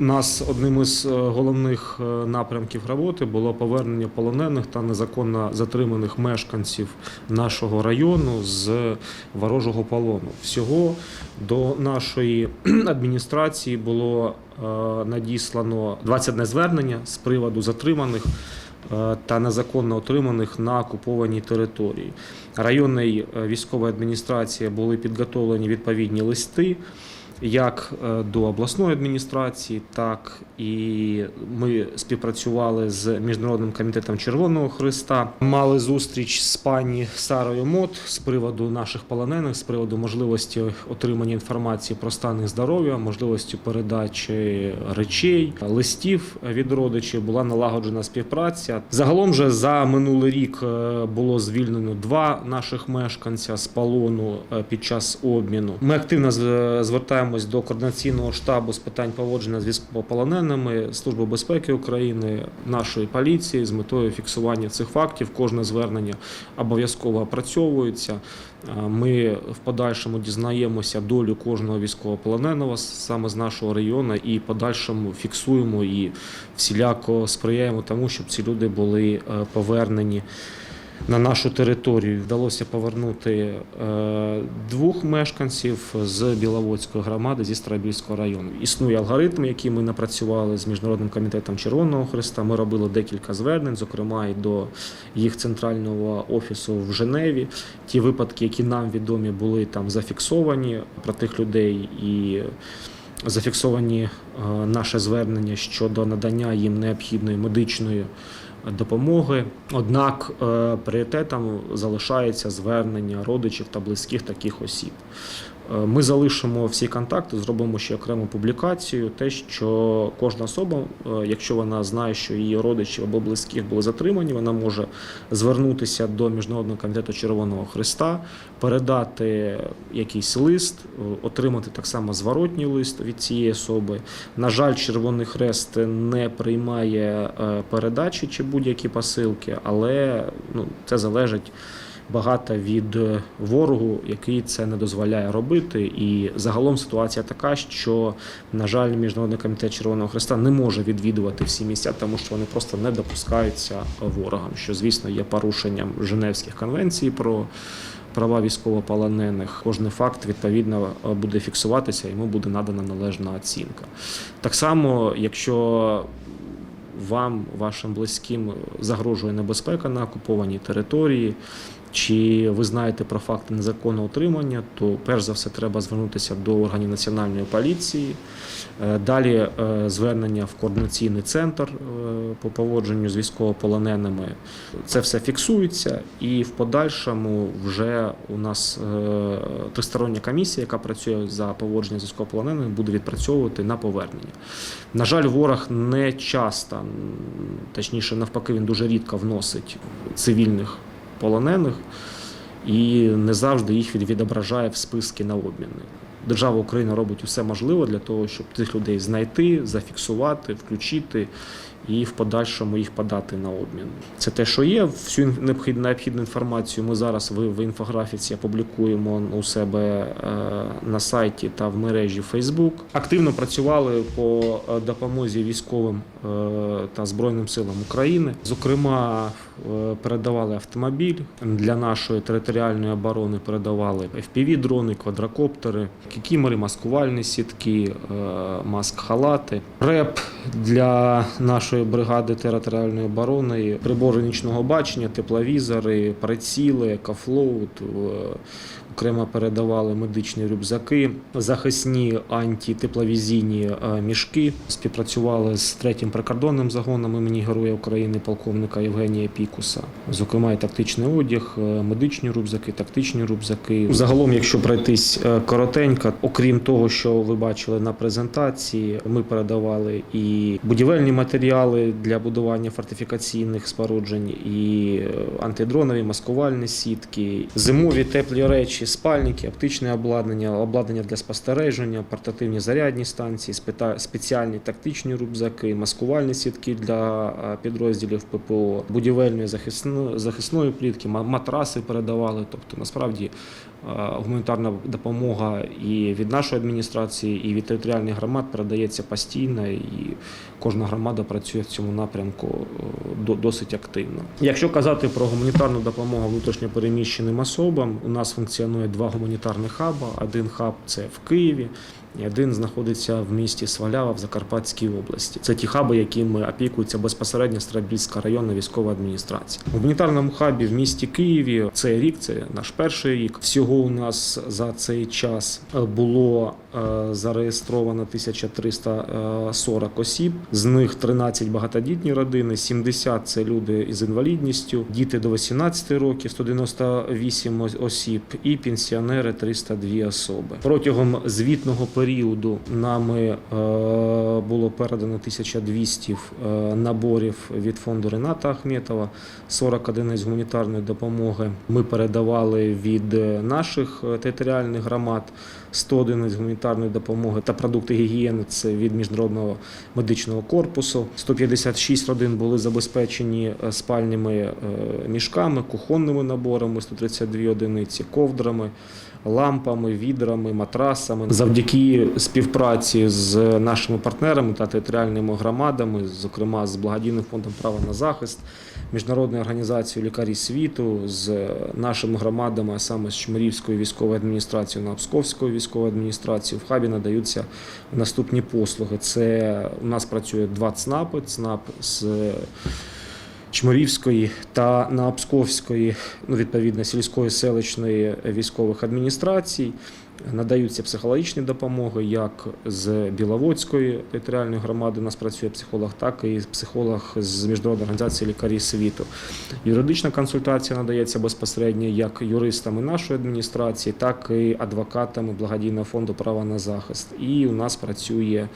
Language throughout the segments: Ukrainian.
Нас одним із е, головних е, напрямків роботи було повернення полонених та незаконно затриманих мешканців нашого району з ворожого полону. Всього до нашої адміністрації було е, надіслано 21 звернення з приводу затриманих та незаконно отриманих на окупованій території. Районної військової адміністрації були підготовлені відповідні листи. Як е, до обласної адміністрації, так і ми співпрацювали з міжнародним комітетом Червоного Христа. Мали зустріч з пані Сарою Мот з приводу наших полонених, з приводу можливості отримання інформації про стан їх здоров'я, можливості передачі речей, листів від родичів. Була налагоджена співпраця. Загалом же за минулий рік е, було звільнено два наших мешканця з полону е, під час обміну. Ми активно з- звертаємось до координаційного штабу з питань поводження з військовополоненими Служби безпеки України, нашої поліції з метою фіксування цих фактів. Кожне звернення обов'язково опрацьовується. Е, Ми в подальшому дізнаємося долю кожного військовополоненого саме з нашого району і подальшому фіксуємо і всіляко сприяємо тому, щоб ці люди були е, повернені на нашу територію. Вдалося повернути е, двох мешканців з Біловодської громади зі Старобільського району. Існує алгоритм, який ми напрацювали з міжнародним комітетом Червоного Христа. Ми робили декілька звернень, зокрема і до їх центрального офісу в Женеві. Ті випадки, які нам відомі, були там зафіксовані про тих людей і. Зафіксовані е, наше звернення щодо надання їм необхідної медичної допомоги. Однак е, пріоритетом залишається звернення родичів та близьких таких осіб. Е, Ми залишимо всі контакти, зробимо ще окрему публікацію. Те, що кожна особа, е, якщо вона знає, що її родичі або близьких були затримані, вона може звернутися до міжнародного комітету Червоного Христа, передати якийсь лист, е, отримати так само зворотній лист від цієї особи. На жаль, Червоний Хрест не приймає передачі чи будь-які посилки, але ну, це залежить багато від ворогу, який це не дозволяє робити. І загалом ситуація така, що, на жаль, Міжнародний комітет Червоного Хреста не може відвідувати всі місця, тому що вони просто не допускаються ворогам, що, звісно, є порушенням Женевських конвенцій про. Права військовополонених, кожний факт відповідно буде фіксуватися, йому буде надана належна оцінка. Так само, якщо вам, вашим близьким загрожує небезпека на окупованій території, чи ви знаєте про факти незаконного утримання, то перш за все треба звернутися до органів національної поліції. Е, Далі е, звернення в координаційний центр е, по поводженню з військовополоненими. Це все фіксується, і в подальшому вже у нас тристороння комісія, яка працює за поводження з військовополоненими, буде відпрацьовувати на повернення. На жаль, ворог не часто, точніше, навпаки, він дуже рідко вносить цивільних полонених і не завжди їх від- відображає в списки на обміни. Держава Україна робить усе можливе для того, щоб цих людей знайти, зафіксувати, включити і в подальшому їх подати на обмін. Це те, що є. Всю ін- необхід- необхідну інформацію ми зараз в, інфографіці опублікуємо у себе е, на сайті та в мережі Facebook. Активно працювали по е, допомозі військовим е, та Збройним силам України. Зокрема, передавали автомобіль для нашої територіальної оборони. Передавали FPV-дрони, квадрокоптери, кікімери, маскувальні сітки, маск-халати, реп для нашої бригади територіальної оборони, прибори нічного бачення, тепловізори, приціли, екофлоут. Окремо передавали медичні рюкзаки, захисні антитепловізійні е, мішки. Співпрацювали з третім прикордонним загоном імені Героя України полковника Євгенія Пікуса. Зокрема, і тактичний одяг, е, медичні рюкзаки, тактичні рюкзаки. Загалом, якщо пройтись е, коротенько, окрім того, що ви бачили на презентації, ми передавали і будівельні матеріали для будування фортифікаційних споруджень, і антидронові маскувальні сітки, зимові теплі речі, спальники, оптичне обладнання, обладнання для спостереження, портативні зарядні станції, спеціальні тактичні рюкзаки, маскувальні сітки для е, підрозділів ППО, будівельної захисної плітки, матраси передавали. Тобто, насправді гуманітарна допомога і від нашої адміністрації, і від територіальних громад передається постійно, і кожна громада працює в цьому напрямку е, до- досить активно. Якщо казати про гуманітарну допомогу внутрішньопереміщеним особам, у нас функціонує два гуманітарних хаба. Один хаб це в Києві. Один знаходиться в місті Свалява в Закарпатській області. Це ті хаби, якими опікується безпосередньо Старобільська районна військова адміністрація. В гуманітарному хабі в місті Києві цей рік, це наш перший рік. Всього у нас за цей час е, було е, зареєстровано 1340 осіб. З них 13 багатодітні родини, 70 – це люди із інвалідністю, діти до 18 років, 198 ос- осіб і пенсіонери 302 особи. Протягом звітного періоду нами е, було передано 1200 е, наборів від фонду Рената Ахметова, 40 одиниць гуманітарної допомоги. Ми передавали від наших е, територіальних громад 100 одиниць гуманітарної допомоги та продукти гігієни це від міжнародного медичного корпусу. 156 родин були забезпечені спальними мішками, кухонними наборами, 132 одиниці, ковдрами. Лампами, відрами, матрасами завдяки співпраці з нашими партнерами та територіальними громадами, зокрема з благодійним фондом права на захист, міжнародною організацією лікарі світу, з нашими громадами, а саме з Чмирівською військовою адміністрацією, Псковською військовою адміністрацією, в хабі надаються наступні послуги. Це у нас працює два ЦНАПи, ЦНАП з Чмирівської та Наапсковської, ну відповідно сільської селищної військових адміністрацій. Надаються психологічні допомоги як з Біловодської територіальної громади. У нас працює психолог, так і психолог з міжнародної організації лікарі світу. Юридична консультація надається безпосередньо як юристами нашої адміністрації, так і адвокатами благодійного фонду права на захист. І у нас працює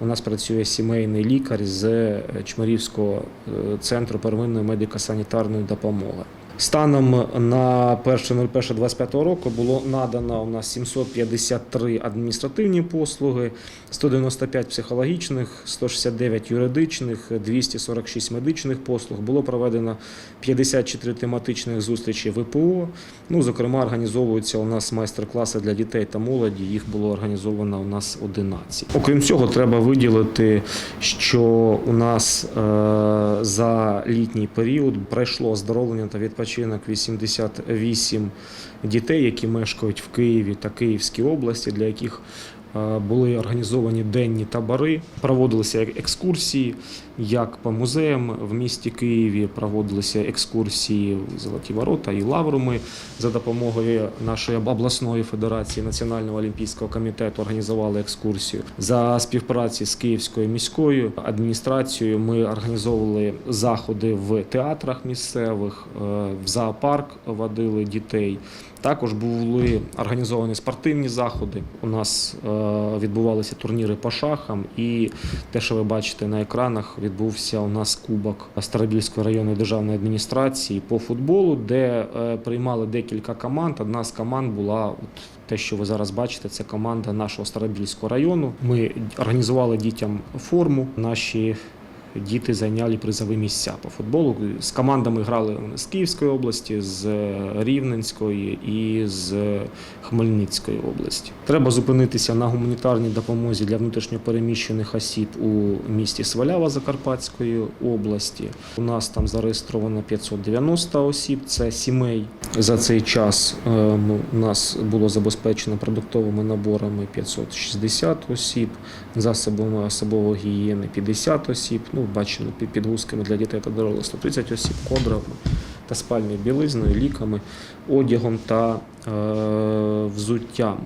у нас працює сімейний лікар з Чмарівського е, центру первинної медико-санітарної допомоги. Станом на 1.01.25 року було надано у нас 753 адміністративні послуги, 195 психологічних, 169 юридичних, 246 медичних послуг. Було проведено 54 тематичних зустрічі ВПО. Ну, зокрема, організовуються у нас майстер-класи для дітей та молоді. Їх було організовано у нас 11. Окрім цього, треба виділити, що у нас е, за літній період пройшло оздоровлення та відпочинок 88 дітей, які мешкають в Києві та Київській області, для яких е, були організовані денні табори, проводилися екскурсії як по музеям в місті Києві, проводилися екскурсії в Золоті Ворота і Лавру. Ми за допомогою нашої обласної федерації Національного олімпійського комітету організували екскурсію. За співпраці з Київською міською адміністрацією ми організовували заходи в театрах місцевих, е, в зоопарк водили дітей. Також були організовані спортивні заходи. У нас е, відбувалися турніри по шахам, і те, що ви бачите на екранах, відбувся у нас кубок Старобільської районної державної адміністрації по футболу, де е, приймали декілька команд. Одна з команд була от те, що ви зараз бачите, це команда нашого Старобільського району. Ми організували дітям форму. Наші діти зайняли призові місця по футболу. З командами грали з Київської області, з Рівненської і з Хмельницької області. Треба зупинитися на гуманітарній допомозі для внутрішньопереміщених осіб у місті Свалява Закарпатської області. У нас там зареєстровано 590 осіб. Це сімей. За цей час е, у нас було забезпечено продуктовими наборами 560 осіб, засобами особової гігієни 50 осіб. Ну, бачимо підгузками для дітей та дорослих 130 осіб, кодрами та спальною білизною, ліками, одягом та е, взуттям.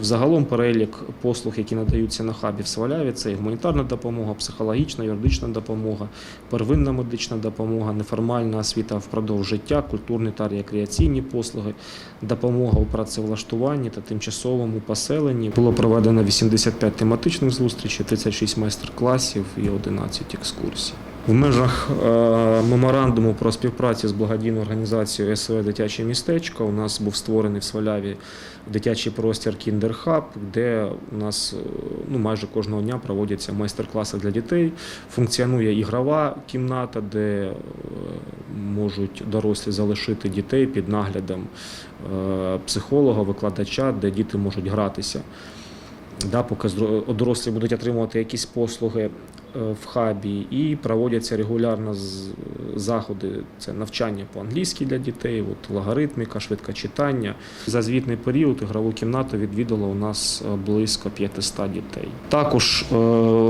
Взагалом перелік послуг, які надаються на хабі в Сваляві, це і гуманітарна допомога, психологічна, юридична допомога, первинна медична допомога, неформальна освіта впродовж життя, культурні та рекреаційні послуги, допомога у працевлаштуванні та тимчасовому поселенні. Було проведено 85 тематичних зустрічей, 36 майстер-класів і 11 екскурсій. В межах е, меморандуму про співпрацю з благодійною організацією СВ Дитяче містечко у нас був створений в Сваляві дитячий простір Кіндерхаб, де у нас е, ну, майже кожного дня проводяться майстер-класи для дітей. Функціонує ігрова кімната, де е, можуть дорослі залишити дітей під наглядом психолога, викладача, де діти можуть гратися. Да, поки дорослі будуть отримувати якісь послуги е, в хабі, і проводяться регулярно заходи. Це навчання по-англійськи для дітей, от логаритміка, швидкочитання. За звітний період ігрову кімнату відвідало у нас е, близько 500 дітей. Також е,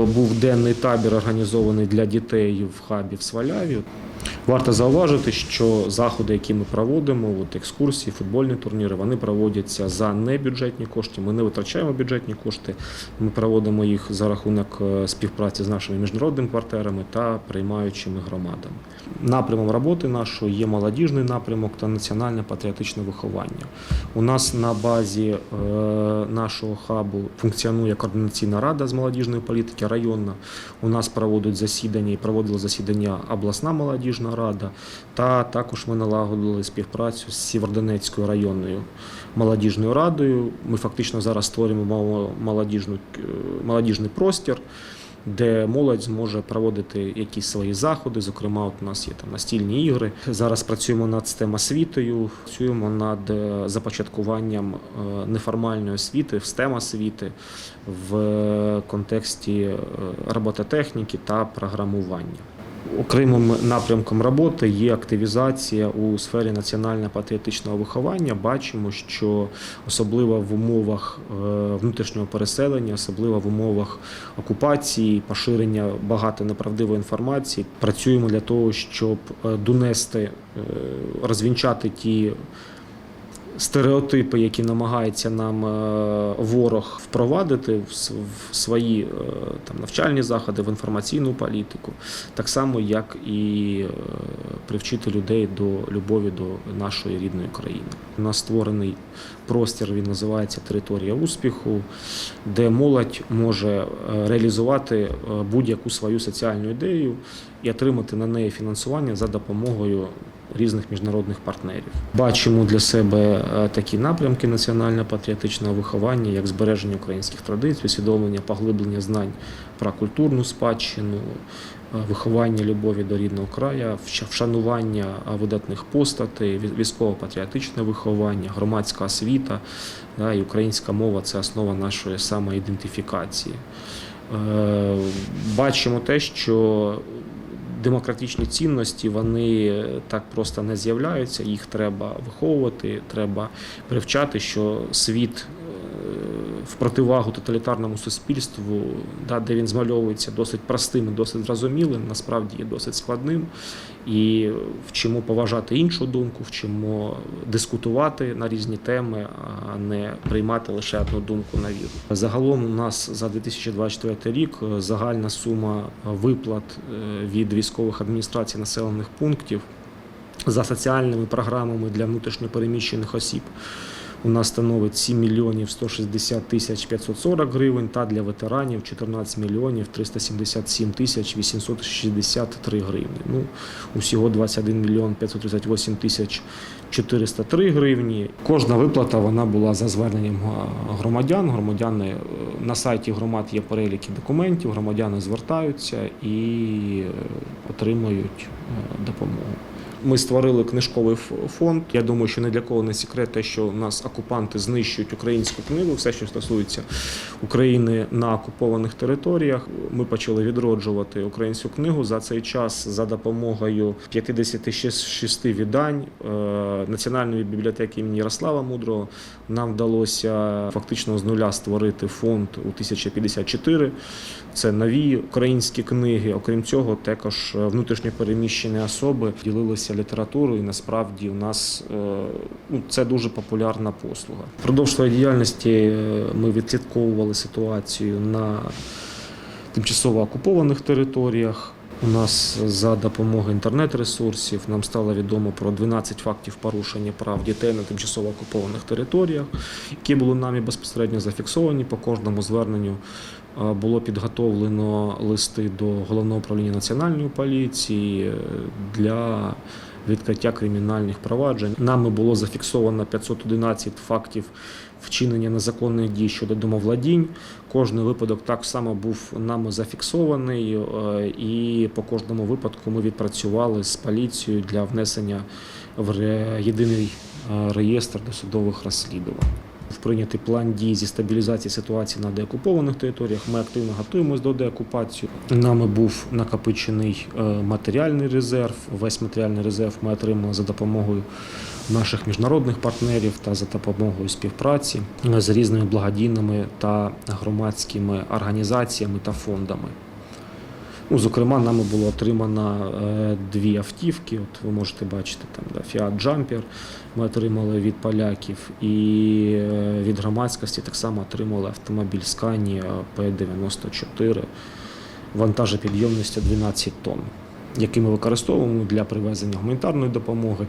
був денний табір організований для дітей в хабі в Сваляві. Варто зауважити, що заходи, які ми проводимо, от екскурсії, футбольні турніри, вони проводяться за небюджетні кошти. Ми не витрачаємо бюджетні кошти. Ми проводимо їх за рахунок е, співпраці з нашими міжнародними партнерами та приймаючими громадами. Напрямом роботи нашої є молодіжний напрямок та національне патріотичне виховання. У нас на базі е, нашого хабу функціонує координаційна рада з молодіжної політики районна. У нас проводять засідання і проводила засідання обласна молодіжна рада. Та також ми налагодили співпрацю з Сєвєродонецькою районною молодіжною радою. Ми фактично зараз створюємо е, молодіжний простір. Де молодь зможе проводити якісь свої заходи, зокрема, от у нас є там настільні ігри. Зараз працюємо над STEM освітою, працюємо над е, започаткуванням е, неформальної освіти, в STEM освіти в е, контексті робототехніки та програмування. Окремим напрямком роботи є активізація у сфері національно-патріотичного виховання. Бачимо, що особливо в умовах е, внутрішнього переселення, особливо в умовах окупації, поширення багато неправдивої інформації, працюємо для того, щоб е, донести, е, розвінчати ті стереотипи, які намагається нам е, ворог впровадити в свої е, там навчальні заходи, в інформаційну політику, так само як і е, привчити людей до любові до нашої рідної країни. У нас створений простір, він називається Територія успіху, де молодь може реалізувати будь-яку свою соціальну ідею і отримати на неї фінансування за допомогою різних міжнародних партнерів. Бачимо для себе е, такі напрямки національно-патріотичного виховання, як збереження українських традицій, усвідомлення поглиблення знань про культурну спадщину, е, виховання любові до рідного краю, вшанування е, видатних постатей, військово-патріотичне виховання, громадська освіта і українська мова це основа нашої самоідентифікації. Бачимо те, що демократичні цінності вони так просто не з'являються. Їх треба виховувати, треба привчати, що світ е, в противагу тоталітарному суспільству, да, де він змальовується досить простим, і досить зрозумілим, насправді є досить складним. І вчимо поважати іншу думку, вчимо дискутувати на різні теми, а не приймати лише одну думку на віру. Загалом у нас за 2024 рік е, загальна сума виплат е, від військових адміністрацій населених пунктів за соціальними програмами для внутрішньопереміщених осіб у нас становить 7 мільйонів 160 тисяч 540 гривень, та для ветеранів 14 мільйонів 377 тисяч 863 гривні. Ну, усього 21 мільйон 538 тисяч 403 гривні. Кожна виплата вона була за зверненням громадян. Громадяни е, на сайті громад є переліки документів, громадяни звертаються і е, отримують е, допомогу. Ми створили книжковий фонд. Я думаю, що не для кого не секрет, те, що у нас окупанти знищують українську книгу, все, що стосується України на окупованих територіях. Ми почали відроджувати українську книгу за цей час за допомогою 56 видань е, Національної бібліотеки імені Ярослава Мудрого. Нам вдалося фактично з нуля створити фонд у 1054. Це нові українські книги. Окрім цього, також внутрішньопереміщені особи ділилися літературою. І насправді у нас е, ну, це дуже популярна послуга. Впродовж своєї діяльності е, ми відслідковували ситуацію на тимчасово окупованих територіях. У нас за допомогою інтернет-ресурсів нам стало відомо про 12 фактів порушення прав дітей на тимчасово окупованих територіях, які були нами безпосередньо зафіксовані по кожному зверненню. Е, було підготовлено листи до головного управління національної поліції е, для відкриття кримінальних проваджень. Нами було зафіксовано 511 фактів вчинення незаконних дій щодо домовладінь. Кожний випадок так само був нами зафіксований, е, і по кожному випадку ми відпрацювали з поліцією для внесення в єдиний реєстр досудових розслідувань. Прийнятий план дій зі стабілізації ситуації на деокупованих територіях. Ми активно готуємось до деокупації. Нами був накопичений е, матеріальний резерв. Весь матеріальний резерв ми отримали за допомогою наших міжнародних партнерів та за допомогою співпраці з різними благодійними та громадськими організаціями та фондами. Ну, зокрема, нами було отримано е, дві автівки. От ви можете бачити там да, Fiat Jumper ми отримали від поляків, і е, від громадськості так само отримали автомобіль Scania P94 вантажопідйомністю 12 тонн, який ми використовуємо для привезення гуманітарної допомоги.